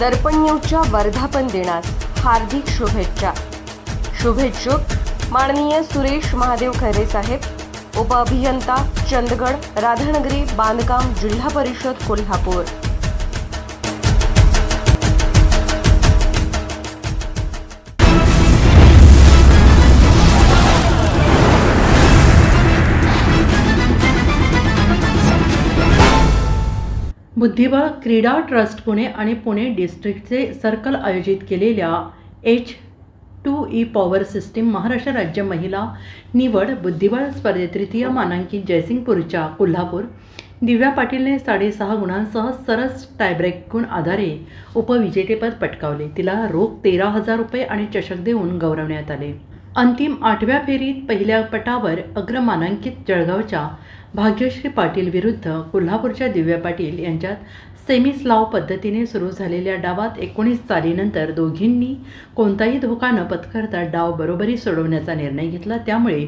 दर्पण न्यूजच्या वर्धापन दिनास हार्दिक शुभेच्छा. शुभेच्छुक माननीय सुरेश महादेव खैरे साहेब उपअभियंता चंदगड राधानगरी बांधकाम जिल्हा परिषद कोल्हापूर. बुद्धिबळ क्रीडा ट्रस्ट पुणे आणि पुणे डिस्ट्रिक्टचे सर्कल आयोजित केलेल्या H two E power system Maharashtra राज्य महिला निवड बुद्धिबळ स्पर्धेत तृतीय मानांकित जयसिंगपूरच्या कोल्हापूर. दिव्या पाटीलने साडेसहा गुणांसह सरस टायब्रेक गुण आधारे उपविजेतेपद पटकावले. तिला रोख तेरा हजार रुपये आणि चषक देऊन गौरवण्यात आले. अंतिम आठव्या फेरीत पहिल्या पटावर अग्रमानांकित जळगावच्या भाग्यश्री पाटील विरुद्ध कोल्हापूरच्या दिव्या पाटील यांच्यात सेमीस्लाव पद्धतीने सुरू झालेल्या डावात एकोणीस चालीनंतर दोघींनी कोणताही धोका न पत्करता डाव बरोबरी सोडवण्याचा निर्णय घेतला. त्यामुळे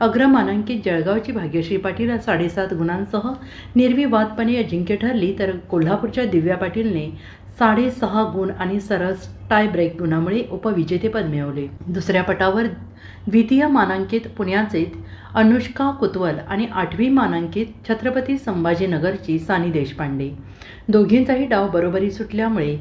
अग्रमानांकित जळगावची भाग्यश्री पाटील साडेसात गुणांसह निर्विवादपणे अजिंक्य ठरली. तर कोल्हापूरच्या दिव्या पाटीलने साडेसहा गुण आणि सरस टाय ब्रेक गुणामुळे उपविजेतेपद मिळवले. दुसऱ्या पटावर द्वितीय मानांकित पुण्याचे अनुष्का कुतवल आणि आठवी मानांकित छत्रपती संभाजीनगरची सानी देशपांडे. दोघींचाही डाव बरोबरी सुटल्यामुळे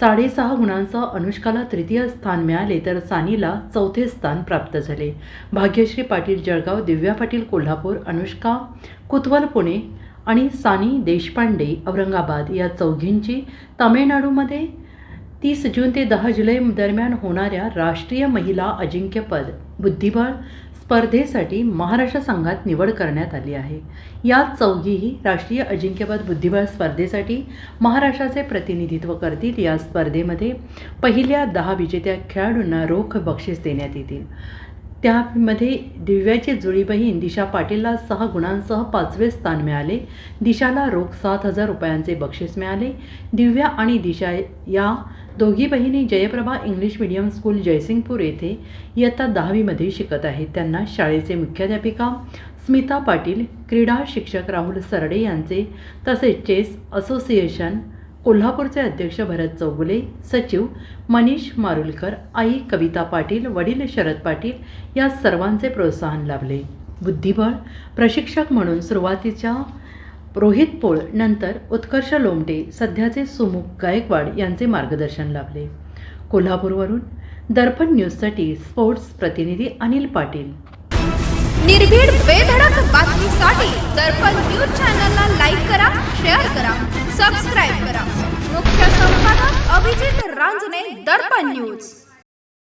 साडेसहा गुणांसह अनुष्काला तृतीय स्थान मिळाले तर सानीला चौथे स्थान प्राप्त झाले. भाग्यश्री पाटील जळगाव दिव्या पाटील कोल्हापूर अनुष्का कुतवल पुणे आणि सानी देशपांडे औरंगाबाद या चौघींची तामिळनाडूमध्ये तीस जून ते दहा जुलै दरम्यान होणाऱ्या राष्ट्रीय महिला अजिंक्यपद बुद्धिबळ स्पर्धेसाठी महाराष्ट्र संघात निवड करण्यात आली आहे. या चौघीही राष्ट्रीय अजिंक्यपद बुद्धिबळ स्पर्धेसाठी महाराष्ट्राचे प्रतिनिधित्व करतील. या स्पर्धेमध्ये पहिल्या दहा विजेत्या खेळाडूंना रोख बक्षीस देण्यात येतील. त्यामध्ये दिव्याची जुळी बहीण दिशा पाटीलला सहा गुणांसह पाचवे स्थान मिळाले. दिशाला रोख सात हजार रुपयांचे बक्षीस मिळाले. दिव्या आणि दिशा या दोघी बहिणी Jayprabha English medium school Jaysingpur येथे इयत्ता दहावीमध्ये शिकत आहेत. त्यांना शाळेचे मुख्याध्यापिका स्मिता पाटील क्रीडा शिक्षक राहुल सरडे यांचे तसेच चेस असोसिएशन कोल्हापूरचे अध्यक्ष भरत चौगुले सचिव मनीष मारुलकर आई कविता पाटील वडील शरद पाटील या सर्वांचे प्रोत्साहन लाभले. बुद्धिबळ प्रशिक्षक म्हणून सुरुवातीच्या रोहित पोळ नंतर उत्कर्ष लोमटे सध्याचे सुमुख गायकवाड यांचे मार्गदर्शन लाभले. कोल्हापूरवरून दर्पण न्यूजसाठी स्पोर्ट्स प्रतिनिधी अनिल पाटील. निर्भीड बेधडक बातमीसाठी दर्पण न्यूज चॅनलला लाईक करा शेअर करा सबस्क्राईब रांजणे दर्पण न्यूज.